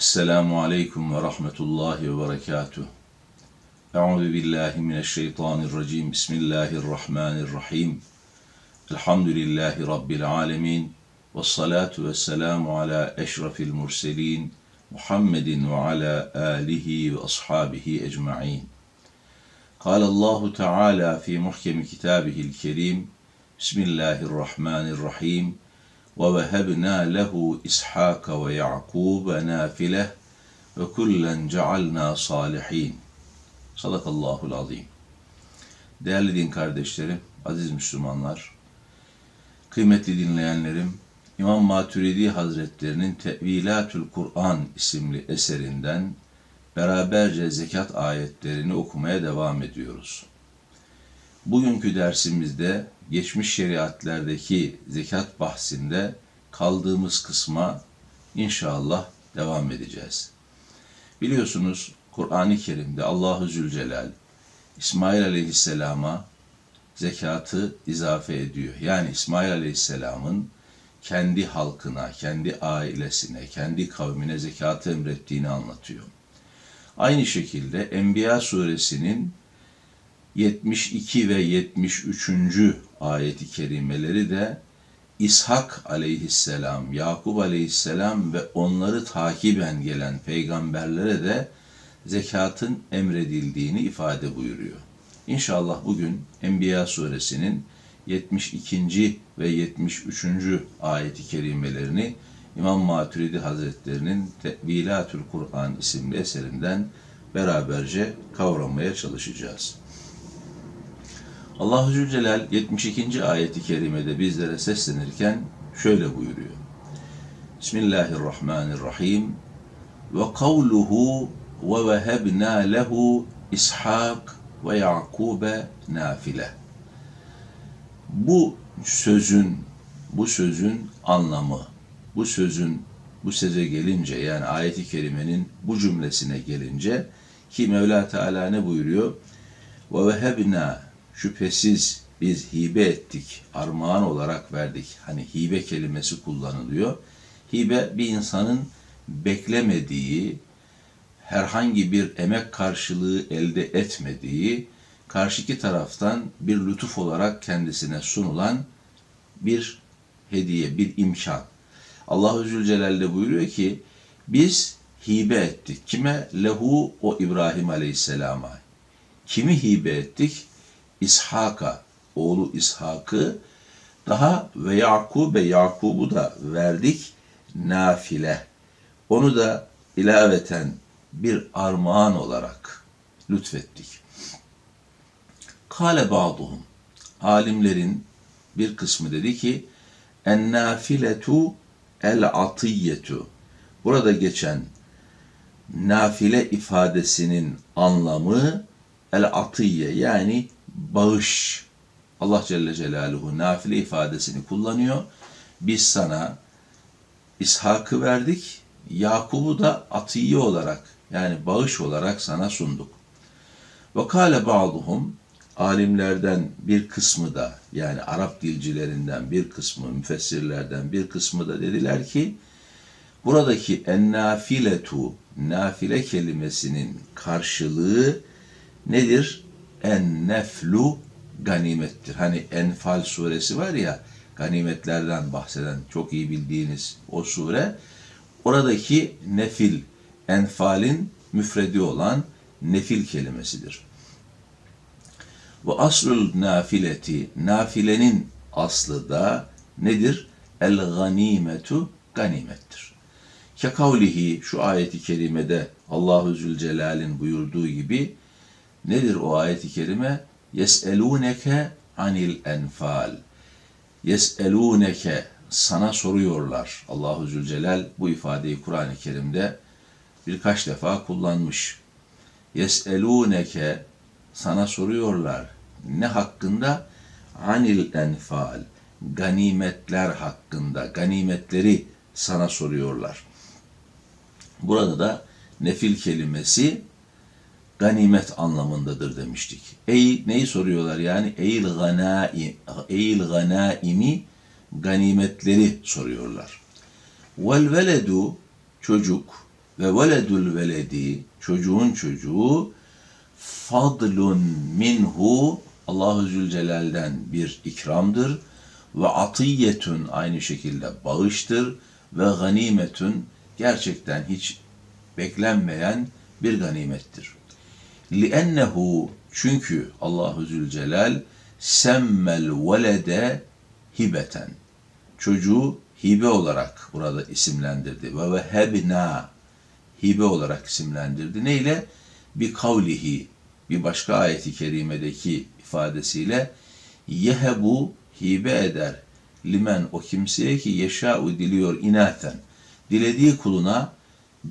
Esselamu Aleyküm ve Rahmetullahi ve Berekatuh. Euzu billahi mineşşeytanirracim. Bismillahirrahmanirrahim. Elhamdülillahi Rabbil alemin. Ve salatu ve selamu ala eşrafil murselin. Muhammedin ve ala alihi ve ashabihi ecma'in. قال الله تعالى في محكم كتابه الكريم بسم الله الرحمن الرحيم ووهبنا له إسحاق ويعقوب نافلة وكلا جعلنا صالحين Sadakallahul azim. Değerli din kardeşlerim, aziz Müslümanlar, kıymetli dinleyenlerim, İmam Maturidi Hazretlerinin Tevilatül Kur'an isimli eserinden beraberce zekat ayetlerini okumaya devam ediyoruz. Bugünkü dersimizde geçmiş şeriatlerdeki zekat bahsinde kaldığımız kısma inşallah devam edeceğiz. Biliyorsunuz Kur'an-ı Kerim'de Allahu Zülcelal İsmail Aleyhisselam'a zekatı izafe ediyor. Yani İsmail Aleyhisselam'ın kendi halkına, kendi ailesine, kendi kavmine zekatı emrettiğini anlatıyor. Aynı şekilde Enbiya suresinin 72 ve 73. ayeti kerimeleri de İshak aleyhisselam, Yakup aleyhisselam ve onları takiben gelen peygamberlere de zekatın emredildiğini ifade buyuruyor. İnşallah bugün Enbiya suresinin 72. ve 73. ayeti kerimelerini İmam Maturidi Hazretlerinin Tevilatül Kur'an isimli eserinden beraberce kavramaya çalışacağız. Allahu Zülcelal 72. ayeti kerimede bizlere seslenirken şöyle buyuruyor. Bismillahirrahmanirrahim. Ve kavluhu ve vehebna lehu İshak ve Yakube nafile. Bu sözün bu sözün anlamı, bu sözün bu söze gelince yani ayeti kerimenin bu cümlesine gelince ki Mevla Teala ne buyuruyor? Ve vehebna şüphesiz biz hibe ettik, armağan olarak verdik. Hani hibe kelimesi kullanılıyor. Hibe bir insanın beklemediği, herhangi bir emek karşılığı elde etmediği, karşıki taraftan bir lütuf olarak kendisine sunulan bir hediye, bir imkan. Allah Zülcelal buyuruyor ki biz hibe ettik. Kime? Lehu o İbrahim Aleyhisselam'a. Kimi hibe ettik? İshak'a, oğlu İshak'ı daha ve Yakub'e Yakub'u da verdik nafile. Onu da ilaveten bir armağan olarak lütfettik. Kale ba'duhum. Alimlerin bir kısmı dedi ki en nafiletu el atiyyetu. Burada geçen nafile ifadesinin anlamı el atiye yani bağış. Allah Celle Celaluhu nafile ifadesini kullanıyor. Biz sana İshak'ı verdik, Yakub'u da atiye olarak yani bağış olarak sana sunduk. Ve kâle ba'duhum alimlerden bir kısmı da yani Arap dilcilerinden bir kısmı, müfessirlerden bir kısmı da dediler ki buradaki ennafiletu nafile kelimesinin karşılığı nedir? En neflu ganimettir. Hani Enfal suresi var ya ganimetlerden bahseden çok iyi bildiğiniz o sure. Oradaki nefil, enfalin müfredi olan nefil kelimesidir. Ve aslul nafileti, nafilenin aslı da nedir? El ganimetu ganimettir. Ke kavlihi şu ayeti kerimede Allahu Zülcelal'in buyurduğu gibi nedir o ayeti kerime? Yes'elûneke anil enfal. Yes'elûneke sana soruyorlar. Allahu Zülcelal bu ifadeyi Kur'an-ı Kerim'de birkaç defa kullanmış. Yes'elûneke sana soruyorlar. Ne hakkında? Anil enfal. Ganimetler hakkında. Ganimetleri sana soruyorlar. Burada da nefil kelimesi ganimet anlamındadır demiştik. Ey neyi soruyorlar yani? Eil ganaim, eil ganaimi ganimetleri soruyorlar. Vel veledu çocuk ve veledul veledi çocuğun çocuğu fadlun minhu Allahu Zülcelal'den bir ikramdır ve atiyetun aynı şekilde bağıştır ve ganimetun gerçekten hiç beklenmeyen bir ganimettir. لِأَنَّهُ çünkü Allahu Zülcelal semmel velede hibeten. Çocuğu hibe olarak burada isimlendirdi. Ve vehebna hibe olarak isimlendirdi. Neyle? Bir kavlihi bir başka ayeti kerimedeki ifadesiyle yehebu hibe eder limen o kimseye ki yeşâ'u diliyor inaten. Dilediği kuluna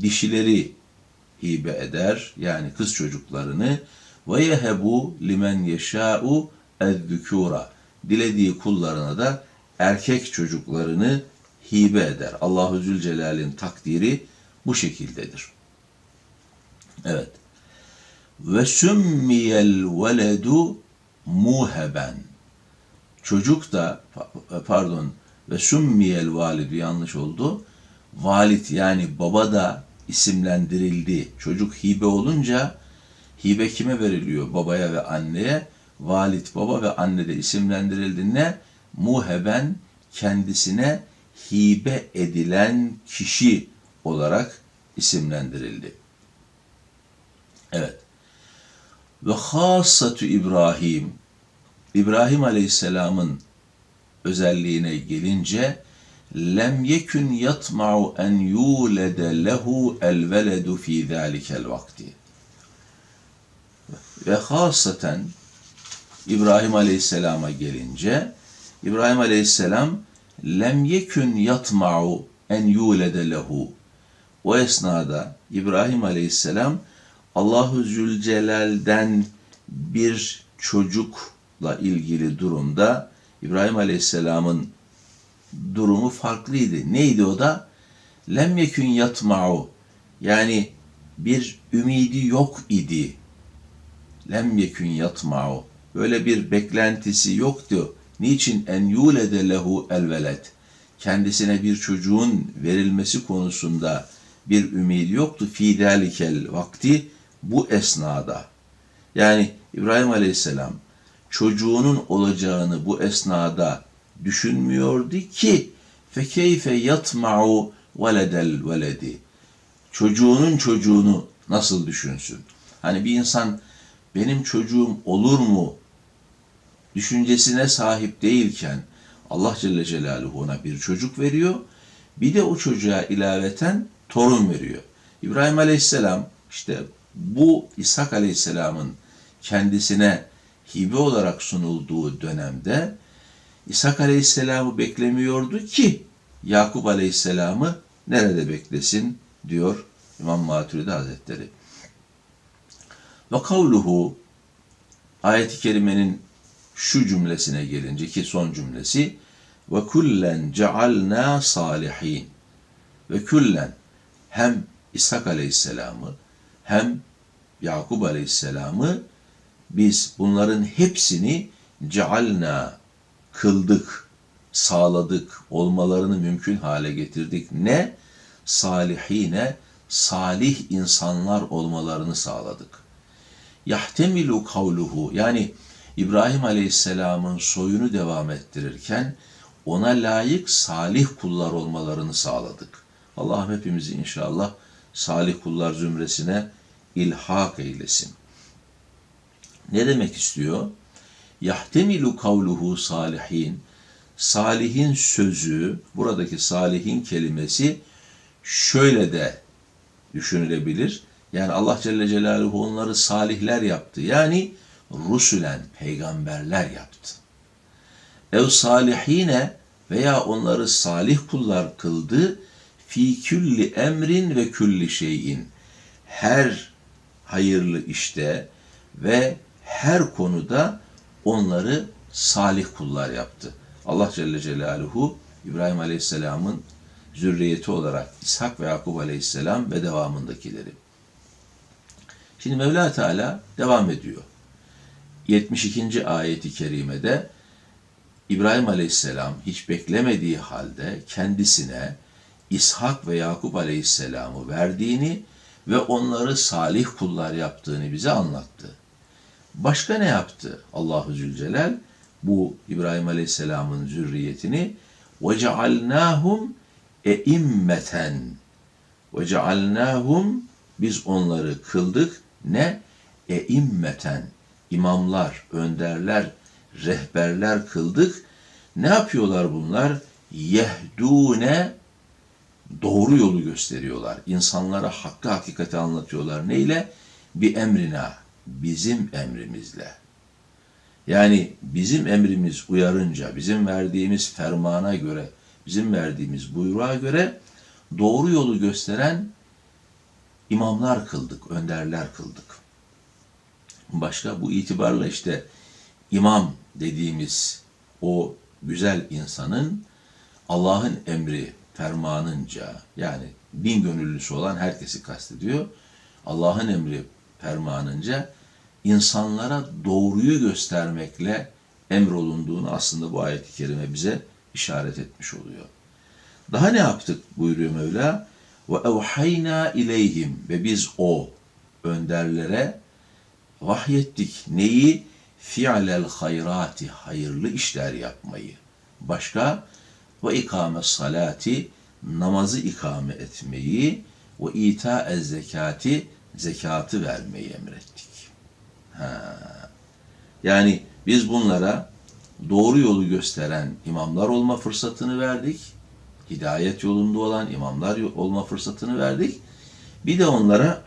dişileri hibe eder yani kız çocuklarını ve yehebu limen yeşâ'u ezzükûra. Dilediği kullarına da erkek çocuklarını hibe eder. Allahu Zülcelal'in takdiri bu şekildedir. Evet. Ve sümmiyel veledu muheben. Çocuk da pardon ve sümmiyel validu yanlış oldu. Valit yani baba da isimlendirildi. Çocuk hibe olunca hibe kime veriliyor? Babaya ve anneye. Valit baba ve anne de isimlendirildi. Ne? Muheben kendisine hibe edilen kişi olarak isimlendirildi. Evet. Ve hassatü İbrahim İbrahim Aleyhisselam'ın özelliğine gelince lem yekun yatma'u en yulede lehu el veledu fi zalikel vakti. Ve hasaten İbrahim Aleyhisselam'a gelince İbrahim Aleyhisselam lem yekun yatma'u en yulede lehu. O esnada İbrahim Aleyhisselam Allahu Zülcelal'den bir çocukla ilgili durumda İbrahim Aleyhisselam'ın durumu farklıydı. Neydi o da? Lem yekün yatma'u. Yani bir ümidi yok idi. Lem yekün yatma'u. Böyle bir beklentisi yoktu. Niçin en yulede lehu elvelet? Kendisine bir çocuğun verilmesi konusunda bir ümidi yoktu. Fi dalikel vakti bu esnada. Yani İbrahim Aleyhisselam çocuğunun olacağını bu esnada düşünmüyordu ki fekeyfe yatma'u veledel veledi. Çocuğunun çocuğunu nasıl düşünsün? Hani bir insan benim çocuğum olur mu düşüncesine sahip değilken Allah Celle Celaluhu ona bir çocuk veriyor. Bir de o çocuğa ilaveten torun veriyor. İbrahim Aleyhisselam işte bu İshak Aleyhisselam'ın kendisine hibe olarak sunulduğu dönemde İshak Aleyhisselam'ı beklemiyordu ki Yakup Aleyhisselam'ı nerede beklesin diyor İmam Maturidi Hazretleri. Ve kavluhu ayet-i kerimenin şu cümlesine gelince ki son cümlesi ve kullen cealna salihin ve küllen hem İshak Aleyhisselam'ı hem Yakup Aleyhisselam'ı biz bunların hepsini cealna kıldık, sağladık, olmalarını mümkün hale getirdik. Ne? Salihine, salih insanlar olmalarını sağladık. Yahtemilu kavluhu yani İbrahim Aleyhisselam'ın soyunu devam ettirirken ona layık salih kullar olmalarını sağladık. Allah hepimizi inşallah salih kullar zümresine ilhak eylesin. Ne demek istiyor? Yahtemilu kavluhu salihin. Salihin sözü, buradaki salihin kelimesi şöyle de düşünülebilir. Yani Allah Celle Celaluhu onları salihler yaptı. Yani rusulen peygamberler yaptı. Ev salihine veya onları salih kullar kıldı fi külli emrin ve külli şeyin. Her hayırlı işte ve her konuda onları salih kullar yaptı. Allah Celle Celaluhu İbrahim Aleyhisselam'ın zürriyeti olarak İshak ve Yakup Aleyhisselam ve devamındakileri. Şimdi Mevla Teala devam ediyor. 72. ayeti kerimede İbrahim Aleyhisselam hiç beklemediği halde kendisine İshak ve Yakup aleyhisselamı verdiğini ve onları salih kullar yaptığını bize anlattı. Başka ne yaptı Allahu Zülcelal? Bu İbrahim Aleyhisselam'ın zürriyetini ve cealnahum eimmeten ve cealnahum biz onları kıldık ne? Eimmeten imamlar, önderler, rehberler kıldık. Ne yapıyorlar bunlar? Yehdune doğru yolu gösteriyorlar. İnsanlara hakkı hakikati anlatıyorlar. Neyle? Bir emrina, bizim emrimizle. Yani bizim emrimiz uyarınca, bizim verdiğimiz fermana göre, bizim verdiğimiz buyruğa göre doğru yolu gösteren imamlar kıldık, önderler kıldık. Başka bu itibarla işte imam dediğimiz o güzel insanın Allah'ın emri fermanınca yani din gönüllüsü olan herkesi kastediyor. Allah'ın emri fermanınca insanlara doğruyu göstermekle emrolunduğunu aslında bu ayet-i kerime bize işaret etmiş oluyor. Daha ne yaptık buyuruyor Mevla? Ve evhayna ileyhim ve biz o önderlere vahyettik. Neyi? Fi'lel hayrati hayırlı işler yapmayı. Başka? Ve ikame salati namazı ikame etmeyi ve ita zekati zekatı vermeyi emrettik. Ha. Yani biz bunlara doğru yolu gösteren imamlar olma fırsatını verdik. Hidayet yolunda olan imamlar olma fırsatını verdik. Bir de onlara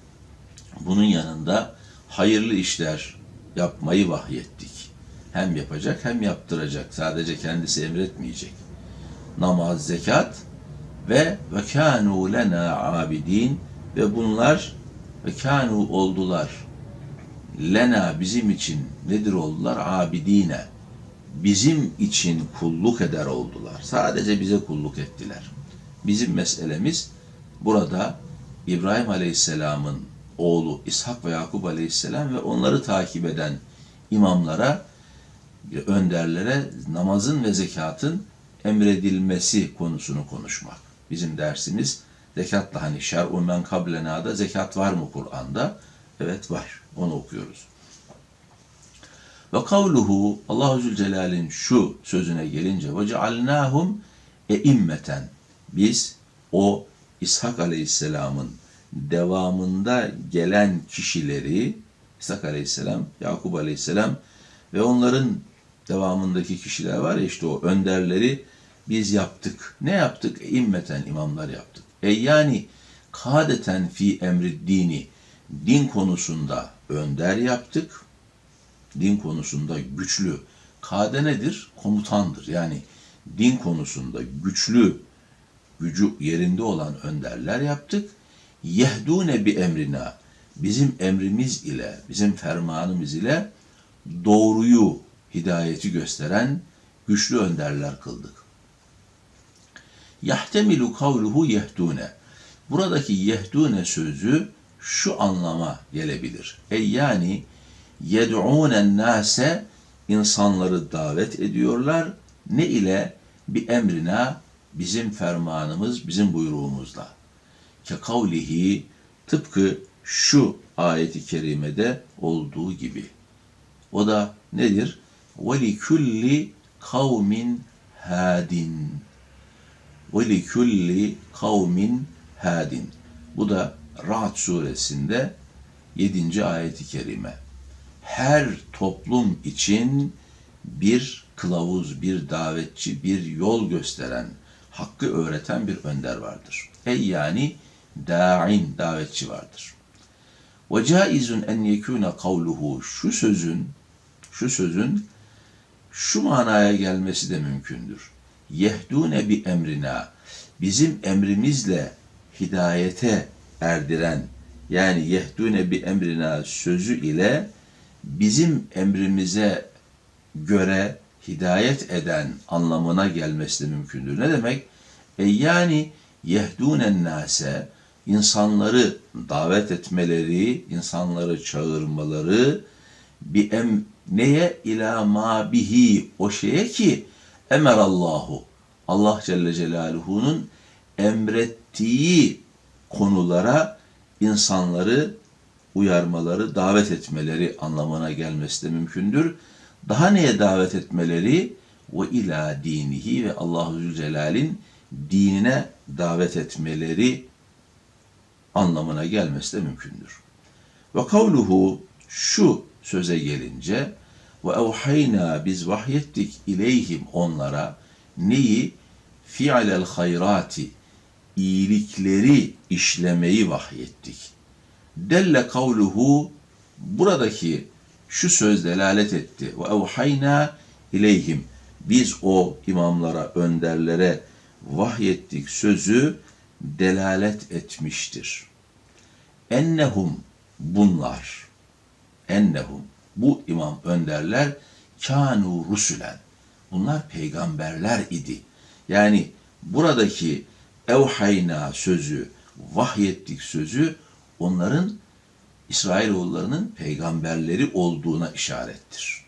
bunun yanında hayırlı işler yapmayı vahyettik. Hem yapacak hem yaptıracak. Sadece kendisi emretmeyecek. Namaz, zekat ve ve kânû lena abidin ve bunlar ve kânû oldular. Lena bizim için nedir oldular? Abidine. Bizim için kulluk eder oldular. Sadece bize kulluk ettiler. Bizim meselemiz burada İbrahim Aleyhisselam'ın oğlu İshak ve Yakup Aleyhisselam ve onları takip eden imamlara, önderlere namazın ve zekatın emredilmesi konusunu konuşmak. Bizim dersimiz zekatla hani şer'u men kablena'da zekat var mı Kur'an'da? Evet var. Onu okuyoruz. Ve kavluhu Allahu Zülcelal'in şu sözüne gelince ve cealnahum eimmeten biz o İshak Aleyhisselam'ın devamında gelen kişileri İshak Aleyhisselam, Yakup Aleyhisselam ve onların devamındaki kişiler var ya işte o önderleri biz yaptık. Ne yaptık? İmmeten imamlar yaptık. E yani kadeten fi emri dini din konusunda önder yaptık. Din konusunda güçlü. Kade nedir? Komutandır. Yani din konusunda güçlü, gücü yerinde olan önderler yaptık. Yehdune bi emrina. Bizim emrimiz ile, bizim fermanımız ile doğruyu, hidayeti gösteren güçlü önderler kıldık. Yahtemilu kavluhu yehdune. Buradaki yehdune sözü şu anlama gelebilir. E yani yed'ûnen nase insanları davet ediyorlar. Ne ile? Bir emrina bizim fermanımız, bizim buyruğumuzla. Ke kavlihi tıpkı şu ayeti kerimede olduğu gibi. O da nedir? Kulli kavmin hadin. Kulli kavmin hadin. Bu da Ra'd suresinde 7. ayeti kerime. Her toplum için bir kılavuz, bir davetçi, bir yol gösteren, hakkı öğreten bir önder vardır. Ey yani da'in, davetçi vardır. Ve caizun en yekune kavluhu şu sözün şu sözün şu manaya gelmesi de mümkündür. Yehdune bi emrina bizim emrimizle hidayete erdiren yani yehdune bi emrina sözü ile bizim emrimize göre hidayet eden anlamına gelmesi mümkündür. Ne demek? E yani yehdunen nase insanları davet etmeleri, insanları çağırmaları bir em neye ila ma bihi o şeye ki emerallahu Allah Celle Celaluhu'nun emrettiği konulara insanları uyarmaları, davet etmeleri anlamına gelmesi de mümkündür. Daha neye davet etmeleri? Ve ila dinihi ve Allahu Zülcelal'in dinine davet etmeleri anlamına gelmesi de mümkündür. Ve kavluhu şu söze gelince ve evhayna biz vahyettik ileyhim onlara neyi? Fi'lel hayrati iyilikleri işlemeyi vahyettik. Delle kavluhu buradaki şu söz delalet etti. Ve evhayna ileyhim biz o imamlara, önderlere vahyettik sözü delalet etmiştir. Ennehum bunlar ennehum bu imam önderler kanu rusulen bunlar peygamberler idi. Yani buradaki evhayna sözü, vahyettik sözü onların İsrailoğullarının peygamberleri olduğuna işarettir.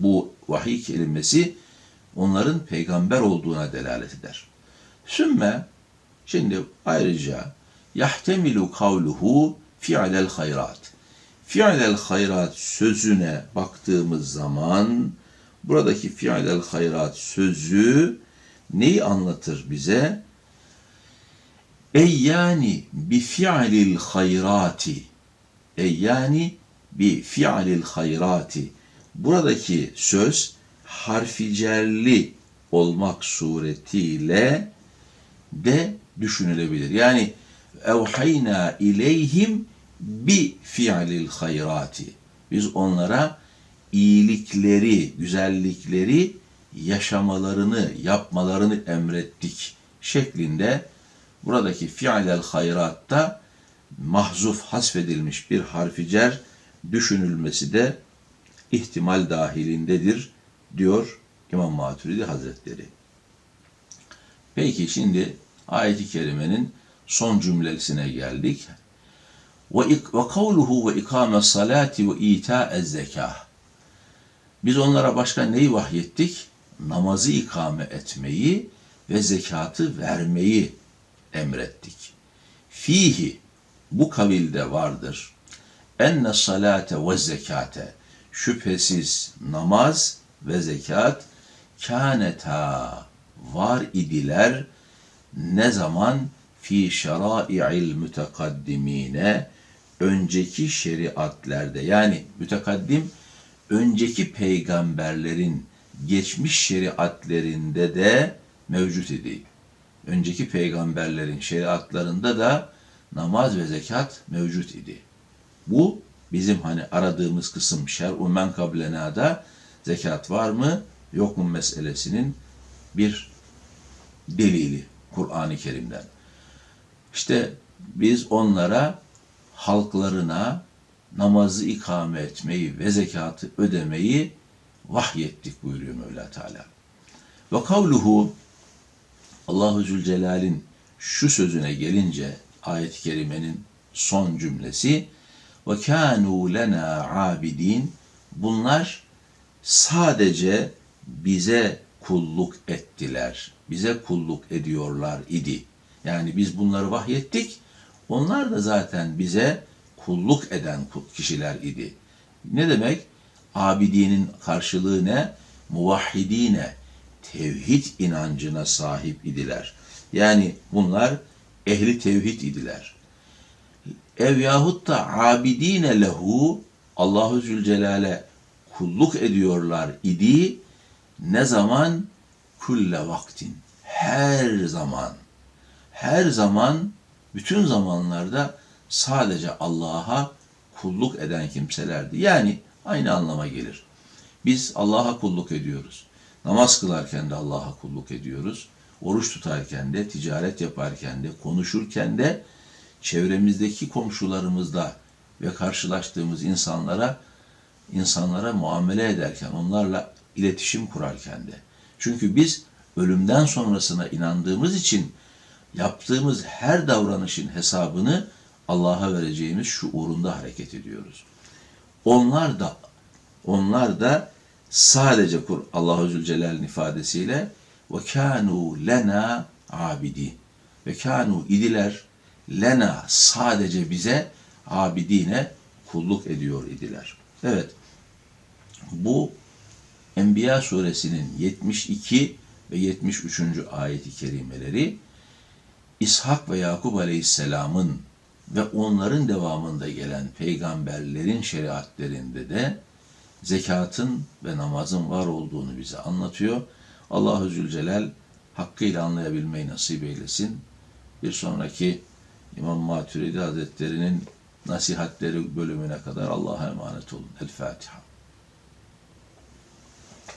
Bu vahiy kelimesi onların peygamber olduğuna delalet eder. Sümme şimdi ayrıca yahtemilu kavluhu fi'lel hayrat. Fi'lel hayrat sözüne baktığımız zaman buradaki fi'lel hayrat sözü neyi anlatır bize? Ey yani bi fi'lil hayrati. Ey yani bi fi'lil hayrati. Buradaki söz harfi cerli olmak suretiyle de düşünülebilir. Yani evhayna ileyhim bi fi'lil hayrati. Biz onlara iyilikleri, güzellikleri yaşamalarını, yapmalarını emrettik şeklinde buradaki fi'lel hayratta mahzuf hasfedilmiş bir harficer düşünülmesi de ihtimal dahilindedir diyor İmam Maturidi Hazretleri. Peki şimdi ayeti kerimenin son cümlesine geldik. Ve kavluhu ve ikame salati ve ita zekah. Biz onlara başka neyi vahyettik? Namazı ikame etmeyi ve zekatı vermeyi emrettik. Fihi bu kavilde vardır. Enne salate ve zekate şüphesiz namaz ve zekat kâneta var idiler ne zaman fi şerai'il mütekaddimine önceki şeriatlerde yani mütekaddim önceki peygamberlerin geçmiş şeriatlerinde de mevcut idi. Önceki peygamberlerin şeriatlarında da namaz ve zekat mevcut idi. Bu bizim hani aradığımız kısım şer'u men kablena'da zekat var mı yok mu meselesinin bir delili Kur'an-ı Kerim'den. İşte biz onlara halklarına namazı ikame etmeyi ve zekatı ödemeyi vahyettik buyuruyor Mevla Teala. Ve kavluhu Allahu Zülcelal'in şu sözüne gelince ayet-i kerimenin son cümlesi ve kânû lena abidin bunlar sadece bize kulluk ettiler. Bize kulluk ediyorlar idi. Yani biz bunları vahyettik. Onlar da zaten bize kulluk eden kişiler idi. Ne demek? Abidinin karşılığı ne? Muvahhidine, tevhid inancına sahip idiler. Yani bunlar ehli tevhid idiler. Ev yahut da abidine lehu Allahu Zülcelal'e kulluk ediyorlar idi. Ne zaman? Kulle vaktin. Her zaman. Her zaman, bütün zamanlarda sadece Allah'a kulluk eden kimselerdi. Yani aynı anlama gelir. Biz Allah'a kulluk ediyoruz. Namaz kılarken de Allah'a kulluk ediyoruz. Oruç tutarken de, ticaret yaparken de, konuşurken de çevremizdeki komşularımızda ve karşılaştığımız insanlara insanlara muamele ederken, onlarla iletişim kurarken de. Çünkü biz ölümden sonrasına inandığımız için yaptığımız her davranışın hesabını Allah'a vereceğimiz şuurunda hareket ediyoruz. Onlar da onlar da sadece Allahu Zülcelal'in ifadesiyle ve kanu lena abidi. ve kanu idiler lena sadece bize abidine kulluk ediyor idiler. Evet. Bu Enbiya suresinin 72 ve 73. ayeti kerimeleri İshak ve Yakup aleyhisselamın ve onların devamında gelen peygamberlerin şeriatlerinde de zekatın ve namazın var olduğunu bize anlatıyor. Allahu Zülcelal hakkıyla anlayabilmeyi nasip eylesin. Bir sonraki İmam Maturidi Hazretleri'nin nasihatleri bölümüne kadar Allah'a emanet olun. El Fatiha.